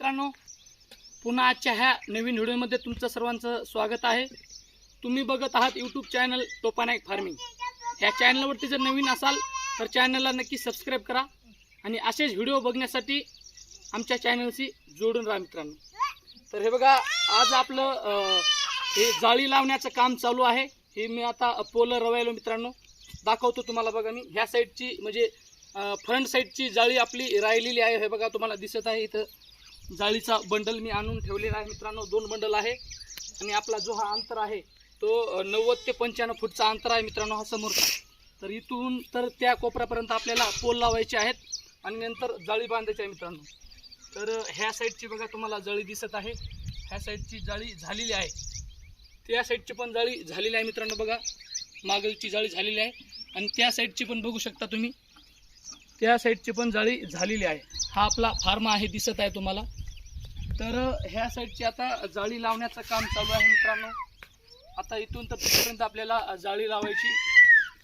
मित्रांनो पुन्हा आजच्या ह्या नवीन व्हिडिओमध्ये तुमचं सर्वांचं स्वागत आहे. तुम्ही बघत आहात यूट्यूब चॅनल टोपानायक फार्मिंग ह्या चॅनलवरती जर नवीन असाल तर चॅनलला नक्की सबस्क्राईब करा आणि असेच व्हिडिओ बघण्यासाठी आमच्या चॅनलशी जोडून राहा मित्रांनो. तर हे बघा आज आपलं हे जाळी लावण्याचं काम चालू आहे. हे मी आता पोलं रवायलो मित्रांनो. दाखवतो तुम्हाला बघा मी. ह्या साईडची म्हणजे फ्रंट साईडची जाळी आपली राहिलेली आहे. हे बघा तुम्हाला दिसत आहे इथं. जाळीचा बंडल मी आणून ठेवलेला आहे मित्रांनो. दोन बंडल आहे. आणि आपला जो हा अंतर आहे तो नव्वद ते पंच्याण्णव फूटचा अंतर आहे मित्रांनो हा समोर तर इथून तर त्या कोपऱ्यापर्यंत आपल्याला पोल लावायचे आहेत आणि नंतर जाळी बांधायची आहे मित्रांनो. तर ह्या साईडची बघा तुम्हाला जाळी दिसत आहे. ह्या साईडची जाळी झालेली आहे. त्या साईडची पण जाळी झालेली आहे मित्रांनो बघा. मागलची जाळी झालेली आहे. आणि त्या साईडची पण बघू शकता तुम्ही. त्या साईडची पण जाळी झालेली आहे. हा आपला फार्म आहे दिसत आहे तुम्हाला. तर ह्या साईडची आता जाळी लावण्याचं काम चालू आहे मित्रांनो. आता इथून तर तिथपर्यंत आपल्याला जाळी लावायची.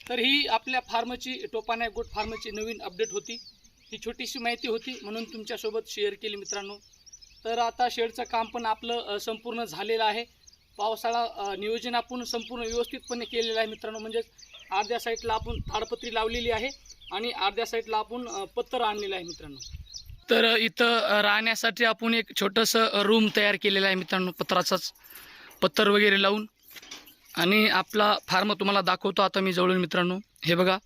तर ही आपल्या फार्मची टोपाण्या गोट फार्मची नवीन अपडेट होती. ही छोटीशी माहिती होती म्हणून तुमच्यासोबत शेअर केली मित्रांनो. तर आता शेडचं काम पण आपलं संपूर्ण झालेलं आहे. पावसाळा नियोजन आपण संपूर्ण व्यवस्थितपणे केलेलं आहे मित्रांनो. म्हणजेच अर्ध्या साईडला आपण ताडपत्री लावलेली आहे आणि अर्ध्या साईडला आपण पत्थर पत्तर आणलेलं आहे मित्रांनो. तर इथं राहण्यासाठी आपण एक छोटंसं रूम तयार केलेलं आहे मित्रांनो पत्राचाच. पत्तर वगैरे लावून. आणि आपला फार्म तुम्हाला दाखवतो आता मी जवळून मित्रांनो. हे बघा.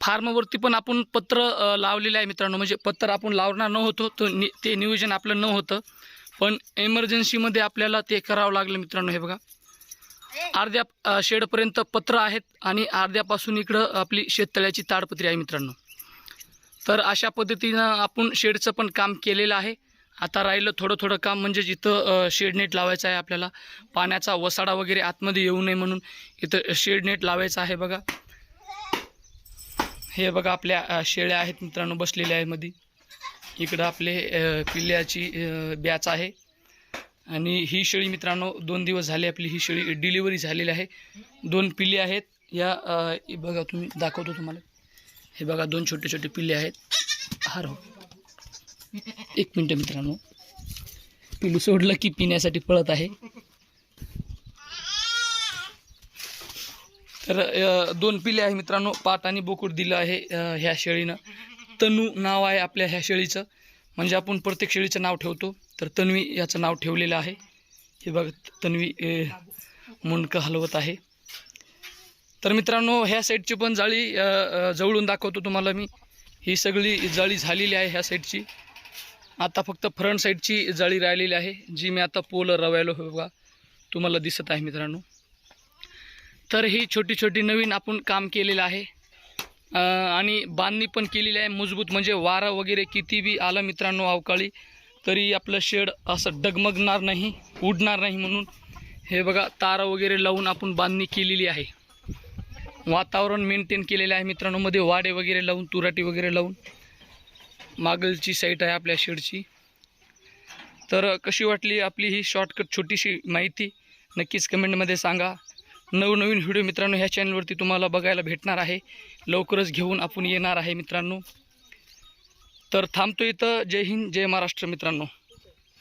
फार्मवरती पण आपण पत्र लावलेलं आहे मित्रांनो. म्हणजे पत्र आपण लावणार नव्हतो तो नि ते नियोजन आपलं नव्हतं. पण एमर्जन्सीमध्ये आपल्याला ते करावं लागलं मित्रांनो हे बघा. अर्ध्या शेडपर्यंत पत्र आहेत आणि अर्ध्यापासून इकडं आपली शेततळ्याची ताडपत्री आहे मित्रांनो. तर अशा पद्धतीनं आपण शेडचं पण काम केलेलं आहे. आता राहिलं थोडं थोडं काम म्हणजे जिथं शेडनेट शेड नेट लावायचं आहे आपल्याला पाण्याचा वसाडा वगैरे आतमध्ये येऊ नये म्हणून इथं शेड नेट लावायचं आहे बघा. हे बघा आपल्या शेळ्या आहेत मित्रांनो बसलेल्या आहे मध्ये इकडं आपले पिल्ल्याची बॅच आहे. आणि ही शेळी मित्रांनो दोन दिवस झाले आपली ही शेळी डिलिव्हरी झालेली आहे. दोन पिल्ले आहेत. या बघा तुम्ही दाखवतो तुम्हाला. हे बघा दोन छोटे छोटे पिल्ले आहेत. हार हो. एक मिनटं मित्रांनो. पिलू सोडलं की पिण्यासाठी पळत आहे. तर दोन पिल्ले आहे मित्रांनो. पाट आणि बोकूड दिलं आहे ह्या शेळीनं. तनू नाव आहे आपल्या ह्या शेळीचं. म्हणजे आपण प्रत्येक शेळीचं नाव ठेवतो. तर तन्वी याचं नाव ठेवलेलं आहे. हे बघा तन्वी मुंडकं हलवत आहे. तर मित्रांनो ह्या साईडची पण जाळी जवळून दाखवतो तुम्हाला मी. ही सगळी जाळी झालेली आहे ह्या साईडची आता फक्त फ्रंट साईडची जाळी राहिलेली आहे जी मी आता पोल रवायलो हो बघा. तुम्हाला दिसत आहे मित्रांनो. तर ही छोटी छोटी नवीन आपण काम केलेलं आहे. आणि बांधणी पण केलेली आहे मजबूत म्हणजे वारा वगैरे किती बी आलं मित्रांनो अवकाळी तरी आपलं शेड असं डगमगणार नाही उडणार नाही म्हणून. हे बघा तारा वगैरे लावून आपण बांधणी केलेली आहे. वातावरण मेंटेन केलेलं आहे मित्रांनो. मध्ये वाडे वगैरे लावून तुराटी वगैरे लावून. मागलची साईट आहे आपल्या शेडची. तर कशी वाटली आपली ही शॉर्टकट छोटीशी माहिती नक्कीच कमेंटमध्ये सांगा. नवनवीन व्हिडिओ मित्रांनो ह्या चॅनलवरती तुम्हाला बघायला भेटणार आहे. लवकरच घेऊन आपण येणार आहे मित्रांनो. तर थांबतो इथं. जय हिंद जय महाराष्ट्र मित्रांनो.